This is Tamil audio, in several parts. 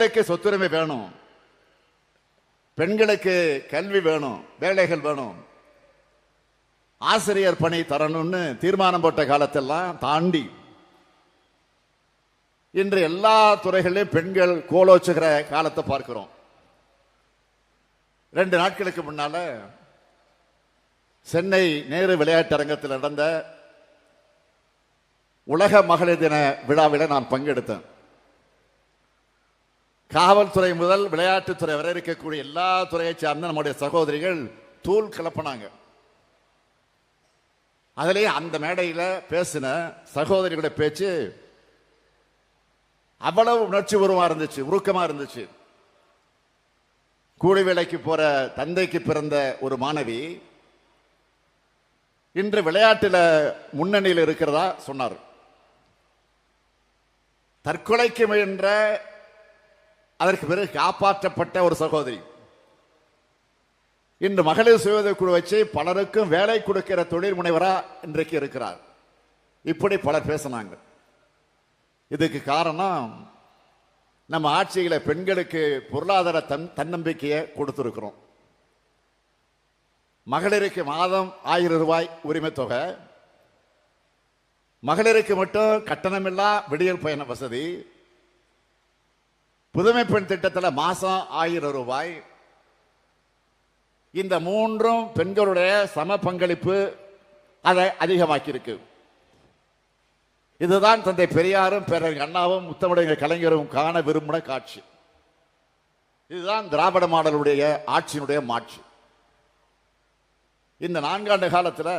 பெண்களுக்கு சொத்துரிமை வேணும். பெண்களுக்கு கல்வி வேணும் வேலைகள் வேணும். ஆசிரியர் பணி தரணும்னு தீர்மானம் போட்ட காலத்தெல்லாம் தாண்டி இன்று எல்லா துறைகளிலும் பெண்கள் கோலோச்சுகிற காலத்தை பார்க்கிறோம். ரெண்டு நாட்களுக்கு முன்னால சென்னை நேரு விளையாட்டரங்கத்தில் நடந்த உலக மகளிர் தின விழாவில் நான் பங்கெடுத்தேன். காவல்துறை முதல் விளையாட்டுத்துறை வரை இருக்கக்கூடிய எல்லா துறையை சார்ந்த நம்முடைய சகோதரிகள் தூள் கிளப்பினாங்க அதிலே அந்த மேடையில் பேசின சகோதரிகளுடைய பேச்சு அவ்வளவு உணர்ச்சி பூர்வமா இருந்துச்சு உருக்கமா இருந்துச்சு. கூலி வேலைக்கு போற தந்தைக்கு பிறந்த ஒரு மாணவி இன்று விளையாட்டுல முன்னணியில் இருக்கிறதா சொன்னார். தற்கொலைக்கு முயன்ற அதற்கு பிறகு காப்பாற்றப்பட்ட ஒரு சகோதரி. இன்று மகளிர் சுய குழு வச்சு பலருக்கும் வேலை கொடுக்கிற தொழில் முனைவரா இன்றைக்கு இருக்கிறார். இப்படி பலர் பேசினாங்க. இதுக்கு காரணம் நம்ம ஆட்சியில் பெண்களுக்கு பொருளாதார தன் தன்னம்பிக்கையை கொடுத்துருக்குறோம். மகளிருக்கு மாதம் ஆயிரம் ரூபாய் உரிமை தொகை. மகளிருக்கு மட்டும் கட்டணமில்லா விடியல் பயண வசதி. புதுமை பெண் திட்டத்தில் மாதம் ஆயிரம் ரூபாய். இந்த மூன்றும் பெண்களுடைய சம பங்களிப்பு அதை அதிகமாக்கியிருக்கு. இதுதான் தந்தை பெரியாரும் பேரறிஞர் அண்ணாவும் முத்தமிழக கலைஞரும் காண விரும்பின காட்சி. இதுதான் திராவிட மாடலுடைய ஆட்சியினுடைய மாட்சி. இந்த நான்காண்டு காலத்தில்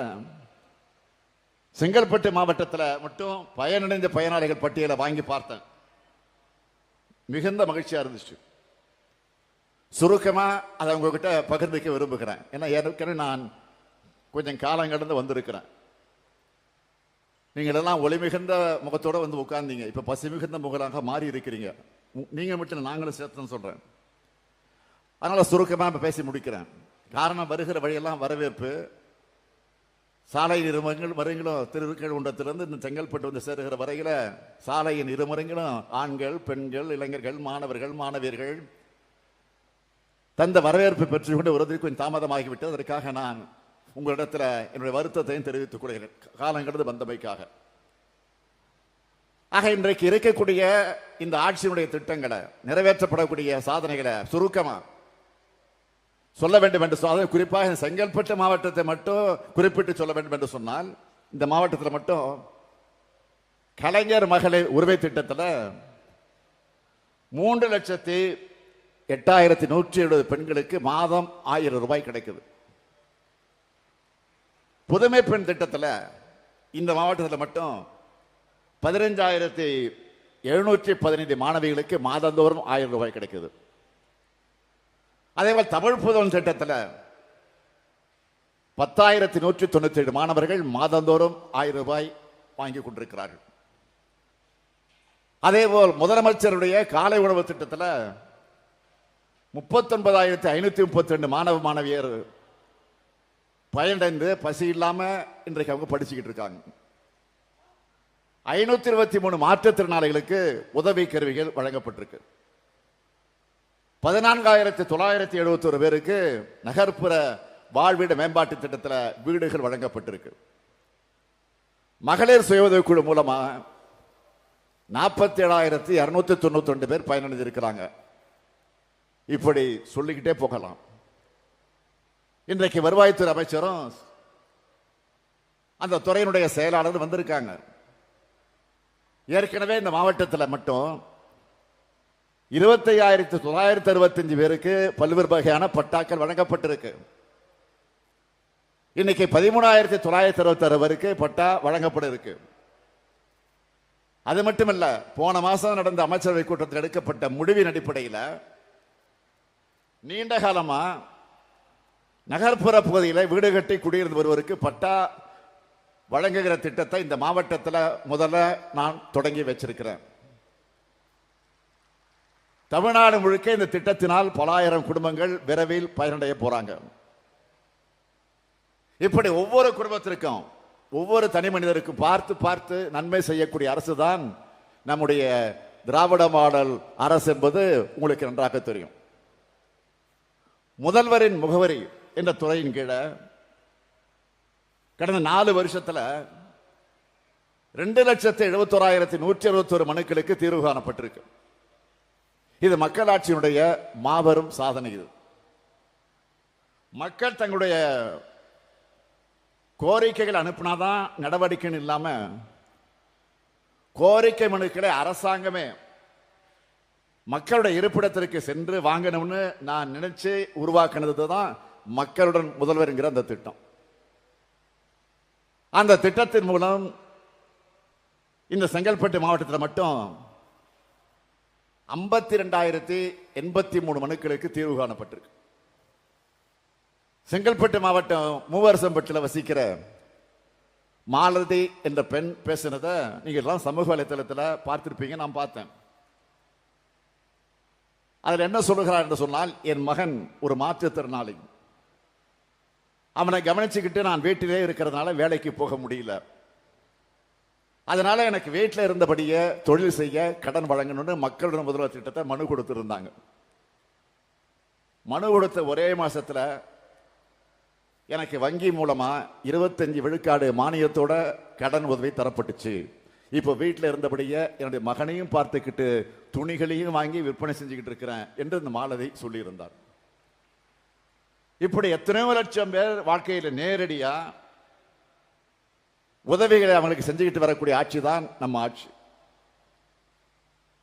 செங்கல்பட்டு மாவட்டத்தில் மட்டும் பயனடைந்த பயனாளிகள் பட்டியலை வாங்கி பார்த்தேன். மிகுந்த மகிழ்ச்சியாக இருந்துச்சு. சுருக்கமாக அதை உங்ககிட்ட பகிர்ந்துக்க விரும்புகிறேன். ஏன்னா ஏற்கனவே நான் கொஞ்சம் காலம் கடந்து வந்திருக்கிறேன் நீங்களெல்லாம் ஒளி மிகுந்த முகத்தோடு வந்து உட்கார்ந்தீங்க. இப்போ பசி மிகுந்த முகலாக மாறி இருக்கிறீங்க. உ- மட்டும் நாங்களும் சேர்த்துன்னு சொல்கிறேன் அதனால் சுருக்கமாக இப்போ பேசி முடிக்கிறேன். காரணம் வருகிற வழியெல்லாம் வரவேற்பு. சாலை இருமரங்கள் மரங்களும் திருக்கழுண்டத்திலிருந்து இந்த செங்கல்பட்டு வந்து சேருகிற வரையில் சாலையின் இருமரங்களும் ஆண்கள் பெண்கள் இளைஞர்கள் மாணவர்கள் மாணவியர்கள் தந்த வரவேற்பை பெற்றுக்கொண்டு ஒரு கொஞ்சம் தாமதமாகிவிட்டது. அதற்காக நான் உங்களிடத்தில் என்னுடைய வருத்தத்தையும் தெரிவித்துக் கொள்கிறேன். காலங்கிறது வந்தமைக்காக. ஆக இன்றைக்கு இருக்கக்கூடிய இந்த ஆட்சியினுடைய திட்டங்களை நிறைவேற்றப்படக்கூடிய சாதனைகளை சுருக்கமாக சொல்ல வேண்டும் என்று சொன்னால் குறிப்பாக செங்கல்பட்டு மாவட்டத்தை மட்டும் குறிப்பிட்டு சொல்ல வேண்டும் என்று சொன்னால் இந்த மாவட்டத்தில் மட்டும் கலைஞர் மகளிர் உரிமை திட்டத்தில் மூன்று லட்சத்தி எட்டாயிரத்தி நூற்றி எழுபது பெண்களுக்கு மாதம் ஆயிரம் ரூபாய் கிடைக்குது. புதுமை பெண் திட்டத்தில் இந்த மாவட்டத்தில் மட்டும் பதினஞ்சாயிரத்தி எழுநூற்றி பதினைந்து மாணவிகளுக்கு மாதந்தோறும் ஆயிரம் ரூபாய் கிடைக்குது. அதே போல் தமிழ் புதன் திட்டத்தில் பத்தாயிரத்தி நூற்றி தொண்ணூத்தி ஏழு மாணவர்கள் மாதந்தோறும் ஆயிரம் ரூபாய் வாங்கி கொண்டிருக்கிறார்கள். அதே போல் முதலமைச்சருடைய காலை உணவு திட்டத்தில் முப்பத்தொன்பதாயிரத்தி ஐநூத்தி முப்பத்தி ரெண்டு மாணவ மாணவியர் பயனடைந்து பசி இல்லாமல் இன்றைக்கு அவங்க படிச்சுக்கிட்டு இருக்காங்க. ஐநூத்தி இருபத்தி மூணு மாற்றுத்திறனாளிகளுக்கு உதவி கருவிகள் வழங்கப்பட்டிருக்கு. பதினான்காயிரத்தி தொள்ளாயிரத்தி எழுபத்தொரு பேருக்கு நகர்ப்புற வாழ்வீடு மேம்பாட்டு திட்டத்தில் வீடுகள் வழங்கப்பட்டிருக்கு. மகளிர் சுய உதவிக்குழு குழு மூலமா நாற்பத்தி ஏழாயிரத்தி இருநூத்தி தொண்ணூத்தி ரெண்டு பேர் பயனடைந்திருக்கிறாங்க இப்படி சொல்லிக்கிட்டே போகலாம். இன்றைக்கு வருவாய்த்துறை அமைச்சரும் அந்த துறையினுடைய செயலாளர் வந்திருக்காங்க. ஏற்கனவே இந்த மாவட்டத்தில் மட்டும் இருபத்தையாயிரத்தி தொள்ளாயிரத்தி அறுபத்தஞ்சு பேருக்கு பல்வேறு வகையான பட்டாக்கள் வழங்கப்பட்டிருக்கு. இன்னைக்கு பதிமூணாயிரத்தி தொள்ளாயிரத்தி அறுபத்தி ஆறு பேருக்கு பட்டா வழங்கப்பட இருக்கு அது மட்டுமல்ல போன மாசம் நடந்த அமைச்சரவை கூட்டத்தில் எடுக்கப்பட்ட முடிவின் அடிப்படையில் நீண்ட காலமா நகர்ப்புற பகுதியில் வீடு கட்டி குடியிருந்து வருவருக்கு பட்டா வழங்குகிற திட்டத்தை இந்த மாவட்டத்தில் முதல்ல நான் தொடங்கி வச்சிருக்கிறேன். தமிழ்நாடு முழுக்க இந்த திட்டத்தினால் பலாயிரம் குடும்பங்கள் விரைவில் பயனடைய போறாங்க. இப்படி ஒவ்வொரு குடும்பத்திற்கும் ஒவ்வொரு தனி மனிதருக்கும் பார்த்து பார்த்து நன்மை செய்யக்கூடிய அரசு தான் நம்முடைய திராவிட மாடல் அரசு என்பது உங்களுக்கு நன்றாக தெரியும். முதல்வரின் முகவரி என்ற துறையின் கீழே கடந்த நாலு வருஷத்துல ரெண்டு லட்சத்து எழுபத்தோராயிரத்தி நூற்றி அறுபத்தோரு மனுக்களுக்கு தீர்வு காணப்பட்டிருக்கு. இது மக்களாட்சியினுடைய மாபெரும் சாதனை இது. மக்கள் தங்களுடைய கோரிக்கைகள் அனுப்பினாதான் நடவடிக்கைன்னு இல்லாமல் கோரிக்கை மனுக்களை அரசாங்கமே மக்களுடைய இருப்பிடத்திற்கு சென்று வாங்கணும்னு நான் நினைச்சு உருவாக்கினது தான் மக்களுடன் முதல்வருங்கிற அந்த திட்டம். அந்த திட்டத்தின் மூலம் இந்த செங்கல்பட்டு மாவட்டத்தில் மட்டும் ஐம்பத்தி ரெண்டாயிரத்தி எண்பத்தி மூணு மனுக்களுக்கு தீர்வு காணப்பட்டிருக்கு. செங்கல்பட்டு மாவட்டம் மூவரசம்பட்டில் வசிக்கிற மாலதி என்ற பெண் பேசினதை நீங்கள்லாம் சமூக வலைத்தளத்தில் பார்த்துருப்பீங்க நான் பார்த்தேன். அதில் என்ன சொல்லுகிறார் என்று சொன்னால் என் மகன் ஒரு மாற்றுத்திறனாளி. அவனை கவனிச்சுக்கிட்டு நான் வீட்டிலே இருக்கிறதுனால வேலைக்கு போக முடியல. அதனால எனக்கு வீட்டில் இருந்தபடியே தொழில் செய்ய கடன் வழங்கணும்னு மக்களுடன் முதல்வர் திட்டத்தை மனு கொடுத்துருந்தாங்க. மனு கொடுத்த ஒரே மாதத்தில் எனக்கு வங்கி மூலமாக இருபத்தஞ்சி விழுக்காடு மானியத்தோட கடன் உதவி தரப்பட்டுச்சு. இப்போ வீட்டில் இருந்தபடியே என்னுடைய மகனையும் பார்த்துக்கிட்டு துணிகளையும் வாங்கி விற்பனை செஞ்சுக்கிட்டு இருக்கிறேன் என்று இந்த மாலதி சொல்லியிருந்தார். இப்படி எத்தனையோ லட்சம் பேர் வாழ்க்கையில் நேரடியாக உதவிகளை அவங்களுக்கு செஞ்சுக்கிட்டு வரக்கூடிய ஆட்சி தான் நம்ம ஆட்சி.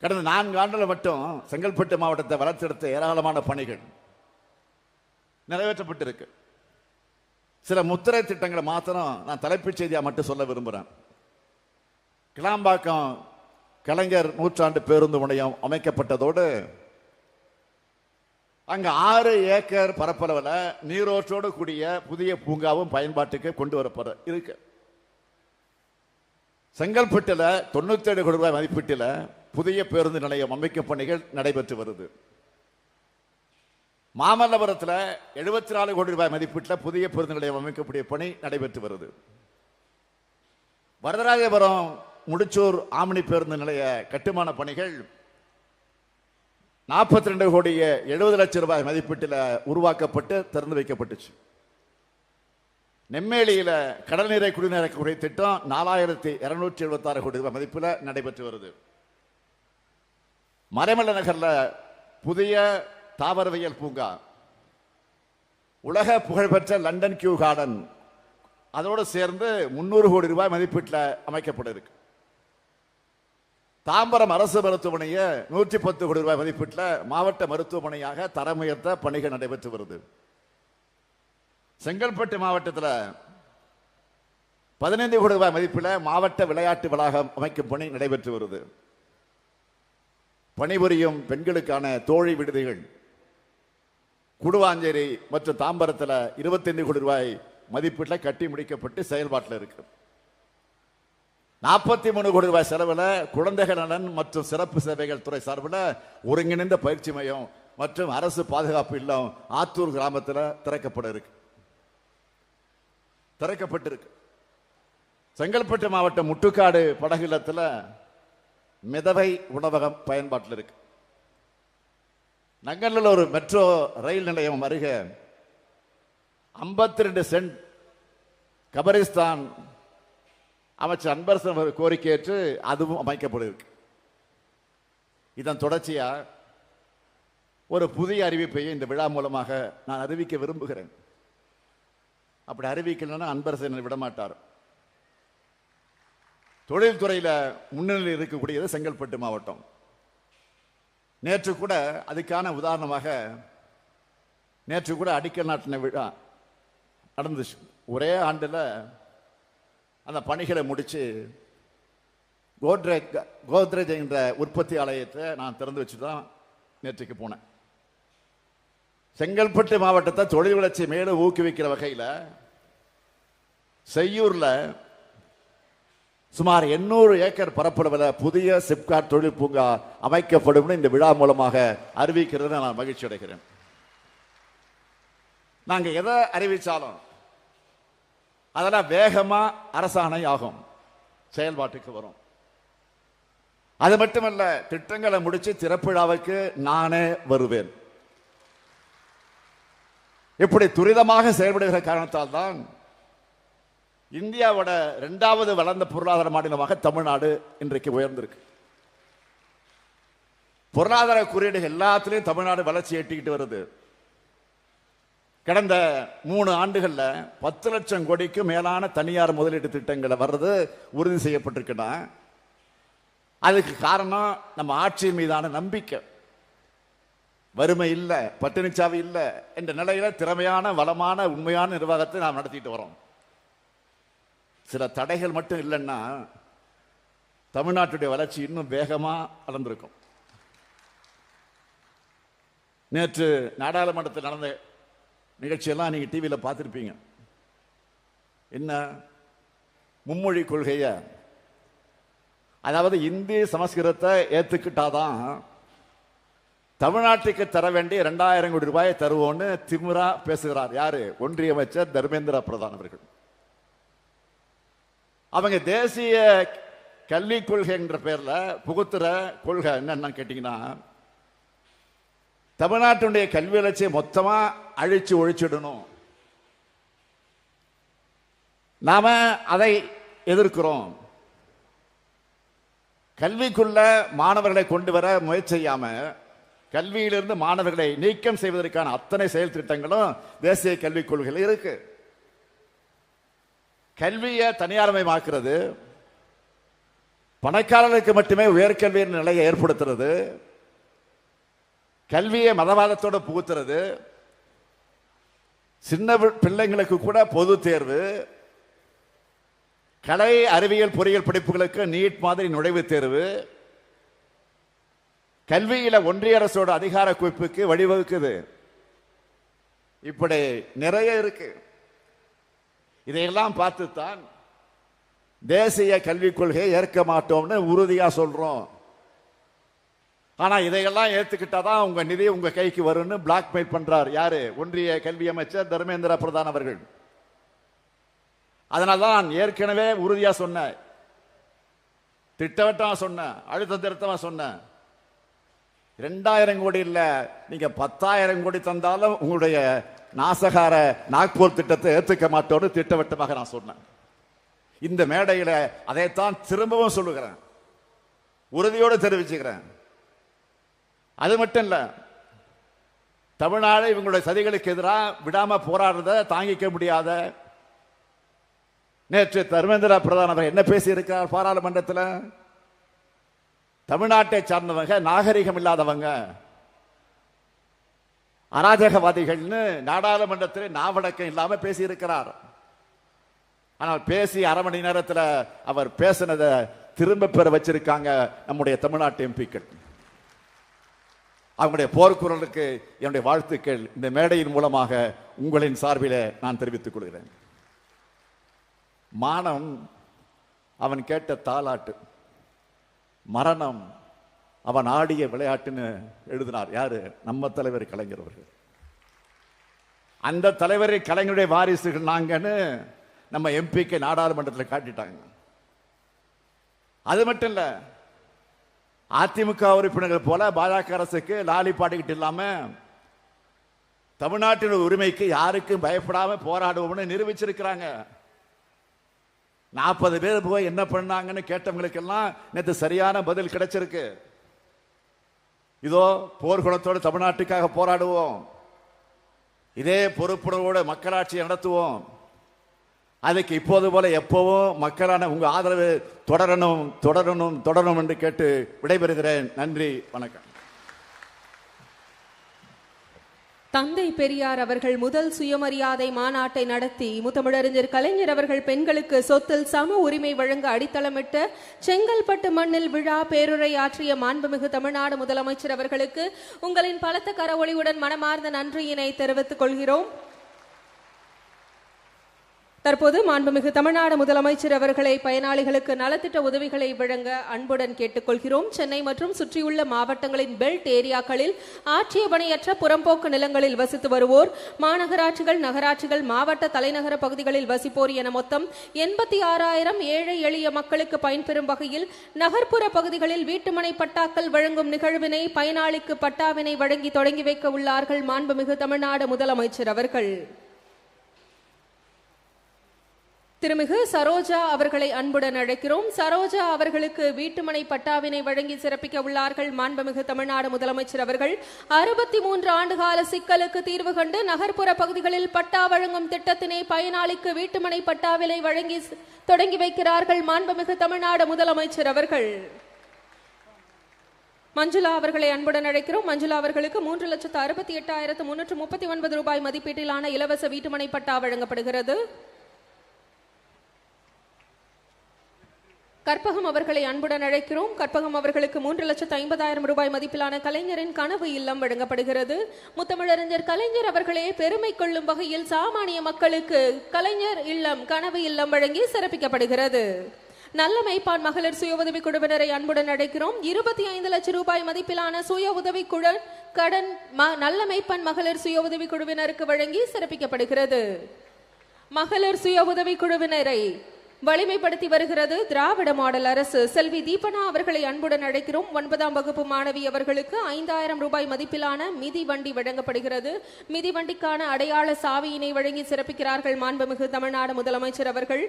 கடந்த நான்கு ஆண்டுல மட்டும் செங்கல்பட்டு மாவட்டத்தை வளர்த்தெடுத்த ஏராளமான பணிகள் நிறைவேற்றப்பட்டிருக்கு. சில முத்திரை திட்டங்களை மாத்திரம் நான் தலைப்புச் செய்தியாக மட்டும் சொல்ல விரும்புகிறேன் கிளாம்பாக்கம் கலைஞர் நூற்றாண்டு பேருந்து முனையம் அமைக்கப்பட்டதோடு அங்கே ஆறு ஏக்கர் பரப்பளவில் நீரோற்றோடு கூடிய புதிய பூங்காவும் பயன்பாட்டுக்கு கொண்டு வரப்பட இருக்கு. செங்கல்பட்டில் தொண்ணூத்தி ஏழு கோடி ரூபாய் மதிப்பீட்டில் புதிய பேருந்து நிலையம் அமைக்கும் பணிகள் நடைபெற்று வருது. மாமல்லபுரத்தில் எழுபத்தி நாலு கோடி ரூபாய் மதிப்பீட்டில் புதிய பேருந்து நிலையம் அமைக்கக்கூடிய பணி நடைபெற்று வருது. வரதராஜபுரம் முடிச்சூர் ஆமணி பேருந்து நிலைய கட்டுமான பணிகள் நாற்பத்தி ரெண்டு கோடியே எழுபது லட்சம் ரூபாய் மதிப்பீட்டில் உருவாக்கப்பட்டு திறந்து வைக்கப்பட்டுச்சு. நெம்மேலியில் கடல் நீரை குடிநீரக்கூடிய திட்டம் நாலாயிரத்தி இரநூற்றி எழுபத்தாறு கோடி ரூபாய் மதிப்பில் நடைபெற்று வருது. மறைமலை நகரில் புதிய தாவரவியல் பூங்கா உலக புகழ்பெற்ற லண்டன் கியூ கார்டன் அதோடு சேர்ந்து முன்னூறு கோடி ரூபாய் மதிப்பீட்டில் அமைக்கப்பட இருக்கு. தாம்பரம் அரசு மருத்துவமனையை நூற்றி பத்து கோடி ரூபாய் மதிப்பீட்டில் மாவட்ட மருத்துவமனையாக தரம் உயர்த்த பணிகள் நடைபெற்று வருது. செங்கல்பட்டு மாவட்டத்தில் பதினைந்து கோடி ரூபாய் மதிப்பில் மாவட்ட விளையாட்டு வளாகம் அமைக்கும் பணி நடைபெற்று வருது. பணிபுரியும் பெண்களுக்கான தோழி விடுதிகள் குடுவாஞ்சேரி மற்றும் தாம்பரத்தில் இருபத்தைந்து கோடி ரூபாய் மதிப்பீட்டில் கட்டி முடிக்கப்பட்டு செயல்பாட்டில் இருக்கு. நாற்பத்தி மூணு கோடி ரூபாய் செலவில் குழந்தைகள் நலன் மற்றும் சிறப்பு சேவைகள் துறை சார்பில் ஒருங்கிணைந்த பயிற்சி மையம் மற்றும் அரசு பாதுகாப்பு இல்லம் ஆத்தூர் கிராமத்தில் திறக்கப்பட இருக்கு. திறக்கப்பட்டிருக்கு. செங்கல்பட்டு மாவட்டம் முட்டுக்காடு படகு இல்லத்தில் மிதவை உணவகம் பயன்பாட்டில் இருக்கு. நங்கல்ல ஒரு மெட்ரோ ரயில் நிலையம் அருகே ஐம்பத்தி ரெண்டு சென்ட் கபரிஸ்தான் அமைச்சர் அன்பரசன் ஒரு அதுவும் அமைக்கப்பட்டிருக்கு. இதன் தொடர்ச்சியாக ஒரு புதிய அறிவிப்பையும் இந்த விழா மூலமாக நான் அறிவிக்க விரும்புகிறேன். அப்படி அறிவிக்கலன்னா அன்பரசன் என்னை விடமாட்டார். தொழில்துறையில் முன்னணியில் இருக்கக்கூடியது செங்கல்பட்டு மாவட்டம். நேற்று கூட அதுக்கான உதாரணமாக நேற்று கூட அடிக்கல் நாட்டின விழா நடந்துச்சு. ஒரே ஆண்டில் அந்த பணிகளை முடித்து கோத்ரேஜ் கோத்ரேஜ் என்ற உற்பத்தி ஆலயத்தை நான் திறந்து வச்சு தான் நேற்றுக்கு போனேன். செங்கல்பட்டு மாவட்டத்தை தொழில் வளர்ச்சி மேலும் ஊக்குவிக்கிற வகையில் செய்யூரில் சுமார் எண்ணூறு ஏக்கர் பரப்பளவில் புதிய சிப்காட் தொழில் பூங்கா அமைக்கப்படும் இந்த விழா மூலமாக அறிவிக்கிறது நான் மகிழ்ச்சி அடைகிறேன். நாங்கள் எதை அறிவித்தாலும் அதெல்லாம் வேகமாக அரசாணை ஆகும் செயல்பாட்டுக்கு வரும். அது மட்டுமல்ல திட்டங்களை முடிச்சு திறப்பிழாவுக்கு நானே வருவேன். இப்படி துரிதமாக செயல்படுகிற காரணத்தால் தான் இந்தியாவோட ரெண்டாவது வளர்ந்த பொருளாதார மாநிலமாக தமிழ்நாடு இன்றைக்கு உயர்ந்திருக்கு. பொருளாதார குறியீடு எல்லாத்திலையும் தமிழ்நாடு வளர்ச்சி எட்டிக்கிட்டு வருது. கடந்த மூணு ஆண்டுகளில் பத்து லட்சம் கோடிக்கு மேலான தனியார் முதலீட்டு திட்டங்களை வர்றது உறுதி செய்யப்பட்டிருக்குன்னா அதுக்கு காரணம் நம்ம ஆட்சி மீதான நம்பிக்கை. வறுமை இல்லை பட்டினிச்சாவி இல்லை என்ற நிலையில் திறமையான வளமான உண்மையான நிர்வாகத்தை நாம் நடத்திட்டு வரோம் சில தடைகள் மட்டும் இல்லைன்னா தமிழ்நாட்டுடைய வளர்ச்சி இன்னும் வேகமாக வளர்ந்துருக்கும். நேற்று நாடாளுமன்றத்தில் நடந்த நிகழ்ச்சியெல்லாம் நீங்கள் டிவியில் பார்த்துருப்பீங்க. என்ன? மும்மொழி கொள்கையை. அதாவது இந்தி சமஸ்கிருதத்தை ஏற்றுக்கிட்டாதான் தமிழ்நாட்டுக்கு தர வேண்டிய இரண்டாயிரம் கோடி ரூபாயை தருவோம்னு திமிரா பேசுகிறார். யாரு? ஒன்றிய அமைச்சர் தர்மேந்திர பிரதான் அவர்கள். அவங்க தேசிய கல்விக் கொள்கை என்ற பேர்ல புகுத்துற கொள்கை என்னன்னு கேட்டீங்கன்னா தமிழ்நாட்டினுடைய கல்வி வளர்ச்சியை மொத்தமா அழிச்சு ஒழிச்சிடணும். நாம அதை எதிர்க்கிறோம். கல்விக்குள்ள மாணவர்களை கொண்டு வர முயற்சி கல்வியிலிருந்து மாணவர்களை நீக்கம் செய்வதற்கான அத்தனை செயல் திட்டங்களும் தேசிய கல்விக் கொள்கையில் இருக்கு. கல்வியை தனியார்மயமாக்குறது பணக்காரர்களுக்கு மட்டுமே உயர்கல்வியின் நிலையை ஏற்படுத்துறது கல்வியை மதவாதத்தோடு புகுத்துறது சின்ன பி- பிள்ளைங்களுக்கு கூட பொது தேர்வு கலை அறிவியல் பொறியியல் படிப்புகளுக்கு நீட் மாதிரி நுழைவுத் தேர்வு கல்வியில ஒன்றிய அரசோட அதிகார குவிப்புக்கு வழிவகுக்குது. இப்படி நிறைய இருக்கு. இதையெல்லாம் பார்த்துத்தான் தேசிய கல்விக் கொள்கையை ஏற்க மாட்டோம்னு உறுதியா சொல்றோம். ஆனா இதையெல்லாம் ஏத்துக்கிட்டாதான் உங்க நிதி உங்க கைக்கு வரும்னு பிளாக்மெயில் பண்றார். யாரு? ஒன்றிய கல்வி அமைச்சர் தர்மேந்திர பிரதான் அவர்கள். அதனால தான் நான் ஏற்கனவே உறுதியா சொன்னேன். திட்டவட்டமா சொன்னேன். அழுத்த திருத்தமா சொன்னேன். ரெண்டாயிரம் கோடி இல்லை. நீங்கள் பத்தாயிரம் கோடி தந்தாலும் உங்களுடைய நாசகார நாக்பூர் திட்டத்தை ஏற்றுக்க மாட்டோம்னு திட்டவட்டமாக நான் சொன்னேன். இந்த மேடையில் அதைத்தான் திரும்பவும் சொல்லுகிறேன். உறுதியோடு தெரிவிச்சுக்கிறேன். அது மட்டும் இல்லை தமிழ்நாடு இவங்களுடைய சதிகளுக்கு எதிராக விடாமல் போராடுறத தாங்கிக்க முடியாத நேற்று தர்மேந்திர பிரதான் அவர் என்ன பேசியிருக்கிறார் பாராளுமன்றத்தில்? தமிழ்நாட்டை சார்ந்தவங்க நாகரிகம் இல்லாதவங்க அராஜகவாதிகள்னு நாடாளுமன்றத்தில் நாவடக்கம் இல்லாம பேசியிருக்கிறார். ஆனால் பேசி அரை மணி நேரத்தில் அவர் பேசினதை திரும்ப பெற வச்சிருக்காங்க நம்முடைய தமிழ்நாட்டு எம்பிக்கள். அவங்களுடைய போர்க்குரலுக்கு என்னுடைய வாழ்த்துக்கள். இந்த மேடையின் மூலமாக உங்களின் சார்பிலே நான் தெரிவித்துக் கொள்கிறேன். மானம் அவன் கேட்ட தாலாட்டு. மரணம். அவன் ஆடிய விளையாட்டுன்னு எழுதினார். யாரு? நம்ம தலைவர் கலைஞர் அவர்கள். அந்த தலைவரை கலைஞருடைய வாரிசுகள் நாங்கன்னு நம்ம எம்பிக்கு நாடாளுமன்றத்தில் காட்டிட்டாங்க. அது மட்டும் இல்லை அதிமுக உறுப்பினர்கள் போல பாஜக அரசுக்கு லாலி பாடிக்கிட்டு இல்லாம தமிழ்நாட்டின் உரிமைக்கு யாருக்கும் பயப்படாம போராடுவோம்னு நிரூபிச்சிருக்கிறாங்க. நாற்பது பேர் போய் என்ன பண்ணாங்கன்னு கேட்டவங்களுக்கெல்லாம் நேற்று சரியான பதில் கிடைச்சிருக்கு. இதோ போர்க்குணத்தோடு தமிழ்நாட்டுக்காக போராடுவோம். இதே பொறுப்புணர்வோடு மக்களாட்சியை நடத்துவோம். அதுக்கு இப்போது போல எப்பவும் மக்களான உங்கள் ஆதரவு தொடரணும் தொடரணும் தொடரணும் என்று கேட்டு விடைபெறுகிறேன். நன்றி வணக்கம். தந்தை பெரியார் அவர்கள் முதல் சுயமரியாதை மாநாட்டை நடத்தி முத்தமிழறிஞர் கலைஞர் அவர்கள் பெண்களுக்கு சொத்தில் சம உரிமை வழங்க அடித்தளமிட்ட செங்கல்பட்டு மண்ணில் விழா பேருரை ஆற்றிய மாண்புமிகு தமிழ்நாடு முதலமைச்சர் அவர்களுக்கு உங்களின் பலத்த கரவொளியுடன் மனமார்ந்த நன்றியினை தெரிவித்துக் கொள்கிறோம். தற்போது மாண்புமிகு தமிழ்நாடு முதலமைச்சர் அவர்களை பயனாளிகளுக்கு நலத்திட்ட உதவிகளை வழங்க அன்புடன் கேட்டுக்கொள்கிறோம். சென்னை மற்றும் சுற்றியுள்ள மாவட்டங்களின் பெல்ட் ஏரியாக்களில் ஆட்சேபணையற்ற புறம்போக்கு நிலங்களில் வசித்து வருவோர் மாநகராட்சிகள் நகராட்சிகள் மாவட்ட தலைநகர பகுதிகளில் வசிப்போர் என மொத்தம் எண்பத்தி ஆறாயிரம் ஏழை எளிய மக்களுக்கு பயன்பெறும் வகையில் நகர்ப்புற பகுதிகளில் வீட்டுமனை பட்டாக்கள் வழங்கும் நிகழ்வினை பயனாளிக்கு பட்டாவினை வழங்கி தொடங்கி வைக்க உள்ளார்கள் மாண்புமிகு தமிழ்நாடு முதலமைச்சர் அவர்கள். திருமிகு சரோஜா அவர்களை அன்புடன் அழைக்கிறோம். சரோஜா அவர்களுக்கு வீட்டுமனை பட்டாவினை வழங்கி சிறப்பிக்க உள்ளார்கள் மாண்புமிகு தமிழ்நாடு முதலமைச்சர் அவர்கள். அறுபத்தி மூன்று ஆண்டுகால சிக்கலுக்கு தீர்வு கண்டு நகர்ப்புற பகுதிகளில் பட்டா வழங்கும் திட்டத்தினை பயனாளிக்கு வீட்டுமனை பட்டாவினை வழங்கி தொடங்கி வைக்கிறார்கள் மாண்புமிகு தமிழ்நாடு முதலமைச்சர் அவர்கள். மஞ்சுளா அவர்களை அன்புடன் அழைக்கிறோம். மஞ்சுளா அவர்களுக்கு மூன்று லட்சத்து அறுபத்தி எட்டாயிரத்து முன்னூற்று முப்பத்தி ஒன்பது ரூபாய் மதிப்பீட்டிலான இலவச வீட்டுமனை பட்டா வழங்கப்படுகிறது. கற்பகம் அவர்களை அன்புடன் அழைக்கிறோம். கற்பகம் அவர்களுக்கு மூன்று லட்சத்து ஐம்பதாயிரம் ரூபாய் மதிப்பிலான கலைஞரின் கனவு இல்லம் வழங்கப்படுகிறது. முத்தமிழறிஞர் கலைஞர் அவர்களே பெருமை கொள்ளும் வகையில் சாமானிய மக்களுக்கு கலைஞர் இல்லம் கனவு இல்லம் வழங்கி சிறப்பிக்கப்படுகிறது. நல்ல மைப்பான் மகளிர் சுய உதவி குழுவினரை அன்புடன் அழைக்கிறோம். இருபத்தி ஐந்து லட்சம் ரூபாய் மதிப்பிலான சுய உதவி குழு கடன் ம- நல்ல மைப்பான் மகளிர் சுய உதவி குழுவினருக்கு வழங்கி சிறப்பிக்கப்படுகிறது. மகளிர் சுய உதவி குழுவினரை வலிமைப்படுத்தி வருகிறது. திராவிட மாடல் அரசு செல்வி தீபனா அவர்களை அன்புடன் அழைக்கிறோம். ஒன்பதாம் வகுப்பு மாணவி அவர்களுக்கு ஐந்தாயிரம் ரூபாய் மதிப்பிலான மிதி வண்டி வழங்கப்படுகிறது. மிதி வண்டிக்கான அடையாள சாவியினை வழங்கி சிறப்பிக்கிறார்கள். மாண்புமிகு தமிழ்நாடு முதலமைச்சர் அவர்கள்.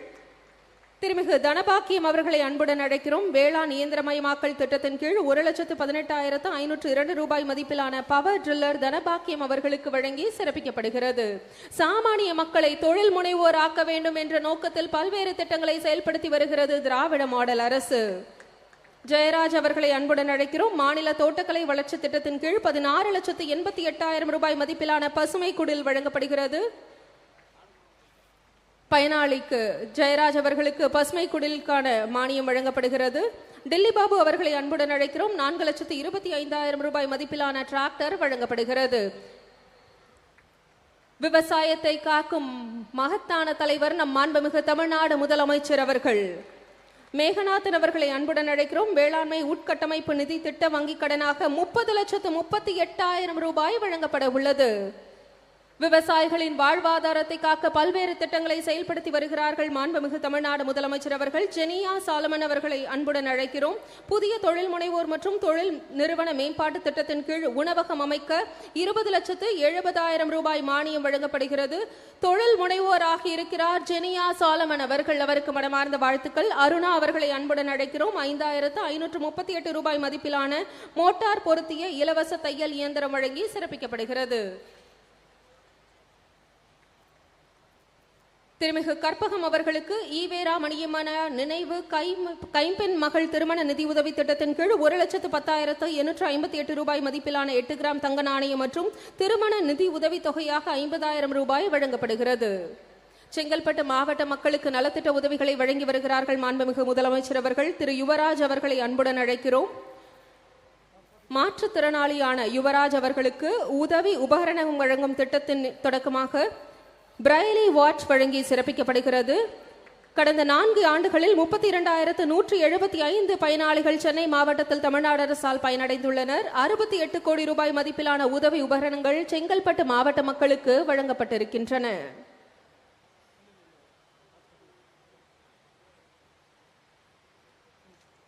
திருமிகு தனபாக்கியம் அவர்களை அன்புடன் அழைக்கிறோம். வேளாண் இயந்திரமயமாக்கல் திட்டத்தின் கீழ் ஒரு லட்சத்து பதினெட்டாயிரத்து ஐநூற்று இரண்டு ரூபாய் மதிப்பிலான பவர் ட்ரில்லர் தனபாக்கியம் அவர்களுக்கு வழங்கி சிறப்பிக்கப்படுகிறது. சாமானிய மக்களை தொழில் முனைவோர் ஆக்க வேண்டும் என்ற நோக்கத்தில் பல்வேறு திட்டங்களை செயல்படுத்தி வருகிறது திராவிட மாடல் அரசு. ஜெயராஜ் அவர்களை அன்புடன் அழைக்கிறோம். மாநில தோட்டக்கலை வளர்ச்சி திட்டத்தின் கீழ் பதினாறு லட்சத்து எண்பத்தி எட்டாயிரம் ரூபாய் மதிப்பிலான பசுமை குடில் வழங்கப்படுகிறது. பயனாளிக்கு ஜெயராஜ் அவர்களுக்கு பசுமை குடிலுக்கான மானியம் வழங்கப்படுகிறது. டெல்லி பாபு அவர்களை அன்புடன் அழைக்கிறோம். நான்கு லட்சத்து இருபத்தி ஐந்தாயிரம் ரூபாய் மதிப்பிலான டிராக்டர் வழங்கப்படுகிறது. விவசாயத்தை காக்கும் மகத்தான தலைவர் நம் மாண்புமிகு தமிழ்நாடு முதலமைச்சர் அவர்கள். மேகநாதன் அவர்களை அன்புடன் அழைக்கிறோம். வேளாண்மை உட்கட்டமைப்பு நிதி திட்ட வங்கிக் கடனாக முப்பது லட்சத்து முப்பத்தி எட்டாயிரம் ரூபாய் வழங்கப்பட உள்ளது. விவசாயிகளின் வாழ்வாதாரத்தை காக்க பல்வேறு திட்டங்களை செயல்படுத்தி வருகிறார்கள் மாண்புமிகு தமிழ்நாடு முதலமைச்சர் அவர்கள். ஜெனியா சாலமன் அவர்களை அன்புடன் அழைக்கிறோம். புதிய தொழில் முனைவோர் மற்றும் தொழில் நிறுவன மேம்பாட்டு திட்டத்தின் கீழ் உணவகம் அமைக்க இருபது லட்சத்து எழுபதாயிரம் ரூபாய் மானியம் வழங்கப்படுகிறது. தொழில் முனைவோராக இருக்கிறார் ஜெனியா சாலமன் அவர்கள். அவருக்கு மனமார்ந்த வாழ்த்துக்கள். அருணா அவர்களை அன்புடன் அழைக்கிறோம். ஐந்தாயிரத்து ஐநூற்று முப்பத்தி எட்டு ரூபாய் மதிப்பிலான மோட்டார் பொருத்திய இலவச தையல் இயந்திரம் வழங்கி சிறப்பிக்கப்படுகிறது. திருமிகு கற்பகம் அவர்களுக்கு ஈவேரா மணியமான நினைவு கைம்- கைம்பெண் மகள் திருமண நிதி உதவி திட்டத்தின் கீழ் ஒரு லட்சத்து பத்தாயிரத்து எண்ணூற்று ஐம்பத்தி எட்டு ரூபாய் மதிப்பிலான எட்டு கிராம் தங்க நாணயம் மற்றும் திருமண நிதி உதவி தொகையாக ஐம்பதாயிரம் ரூபாய் வழங்கப்படுகிறது. செங்கல்பட்டு மாவட்ட மக்களுக்கு நலத்திட்ட உதவிகளை வழங்கி வருகிறார்கள் மாண்புமிகு முதலமைச்சர் அவர்கள். திரு யுவராஜ் அவர்களை அன்புடன் அழைக்கிறோம். மாற்றுத்திறனாளியான யுவராஜ் அவர்களுக்கு உதவி உபகரணம் வழங்கும் திட்டத்தின் தொடக்கமாக பிரைலி வாட்ச் வழங்கி சிறப்பிக்கப்படுகிறது. கடந்த நான்கு ஆண்டுகளில் முப்பத்தி இரண்டாயிரத்து நூற்றி எழுபத்தி ஐந்து பயனாளிகள் சென்னை மாவட்டத்தில் தமிழ்நாடு அரசால் பயனடைந்துள்ளனர். அறுபத்தி எட்டு கோடி ரூபாய் மதிப்பிலான உதவி உபகரணங்கள் செங்கல்பட்டு மாவட்ட மக்களுக்கு வழங்கப்பட்டிருக்கின்றன.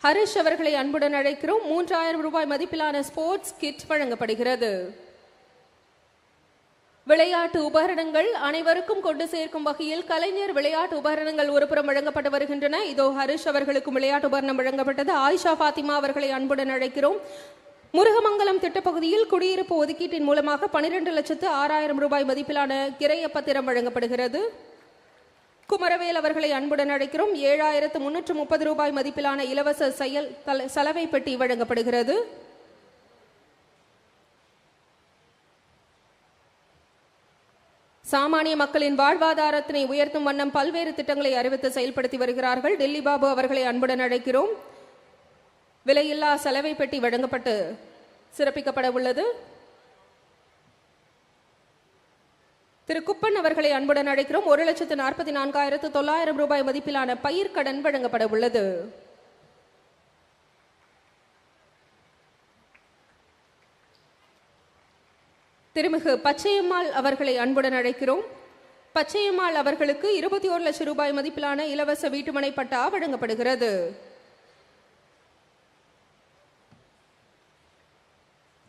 ஹரிஷ் அவர்களை அன்புடன் அழைக்கிறோம். மூன்றாயிரம் ரூபாய் மதிப்பிலான ஸ்போர்ட்ஸ் கிட் வழங்கப்படுகிறது. விளையாட்டு உபகரணங்கள் அனைவருக்கும் கொண்டு சேர்க்கும் வகையில் கலைஞர் விளையாட்டு உபகரணங்கள் ஒருபுறம் வழங்கப்பட்டு வருகின்றன. இதோ ஹரிஷ் அவர்களுக்கும் விளையாட்டு உபகரணம் வழங்கப்பட்டது. ஆயிஷா ஃபாத்திமா அவர்களை அன்புடன் அழைக்கிறோம். முருகமங்கலம் திட்டப்பகுதியில் குடியிருப்பு ஒதுக்கீட்டின் மூலமாக பனிரெண்டு லட்சத்து ஆறாயிரம் ரூபாய் மதிப்பிலான கிரைய பத்திரம் வழங்கப்படுகிறது. குமரவேல் அவர்களை அன்புடன் அழைக்கிறோம். ஏழாயிரத்து முன்னூற்று முப்பது ரூபாய் மதிப்பிலான இலவச செயல் தல- சலவை பெட்டி வழங்கப்படுகிறது. சாமானிய மக்களின் வாழ்வாதாரத்தினை உயர்த்தும் வண்ணம் பல்வேறு திட்டங்களை அறிவித்து செயல்படுத்தி வருகிறார்கள். டெல்லி பாபு அவர்களை அன்புடன் அழைக்கிறோம். விலையில்லா சலவை பெட்டி வழங்கப்பட்டு சிறப்பிக்கப்பட உள்ளது. திரு குப்பன் அவர்களை அன்புடன் அழைக்கிறோம். ஒரு லட்சத்து நாற்பத்தி நான்காயிரத்து தொள்ளாயிரம் ரூபாய் மதிப்பிலான பயிர்க்கடன் வழங்கப்பட உள்ளது. திருமிகு பச்சையம்மாள் அவர்களை அன்புடன் அழைக்கிறோம். பச்சையம்மாள் அவர்களுக்கு இருபத்தி ஒரு லட்சம் ரூபாய் மதிப்பிலான இலவச வீட்டுமனை பட்டா வழங்கப்படுகிறது.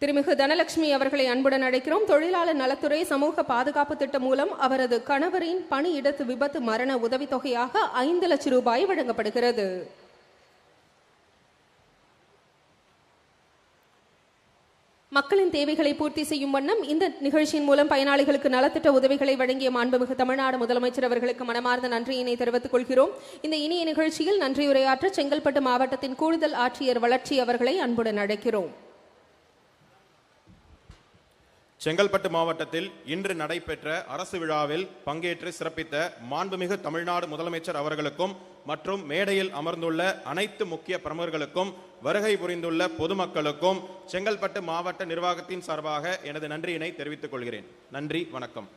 திருமிகு தனலட்சுமி அவர்களை அன்புடன் அழைக்கிறோம். தொழிலாளர் நலத்துறை சமூக பாதுகாப்பு திட்டம் மூலம் அவரது கணவரின் பணியிடத்து விபத்து மரண உதவித்தொகையாக ஐந்து லட்சம் ரூபாய் வழங்கப்படுகிறது. மக்களின் தேவைகளை பூர்த்தி செய்யும் வண்ணம் இந்த நிகழ்ச்சியின் மூலம் பயனாளிகளுக்கு நலத்திட்ட உதவிகளை வழங்கிய மாண்புமிகு தமிழ்நாடு முதலமைச்சர் அவர்களுக்கு மனமார்ந்த நன்றியினை தெரிவித்துக் கொள்கிறோம். இந்த இனிய நிகழ்ச்சியில் நன்றியுரையாற்ற செங்கல்பட்டு மாவட்டத்தின் கூடுதல் ஆட்சியர் வளர்ச்சி அவர்களை அன்புடன் அழைக்கிறோம். செங்கல்பட்டு மாவட்டத்தில் இன்று நடைபெற்ற அரசு விழாவில் பங்கேற்று சிறப்பித்த மாண்புமிகு தமிழ்நாடு முதலமைச்சர் அவர்களுக்கும் மற்றும் மேடையில் அமர்ந்துள்ள அனைத்து முக்கிய பிரமுகர்களுக்கும் வருகை புரிந்துள்ள பொதுமக்களுக்கும் செங்கல்பட்டு மாவட்ட நிர்வாகத்தின் சார்பாக எனது நன்றியினை தெரிவித்துக் கொள்கிறேன். நன்றி வணக்கம்.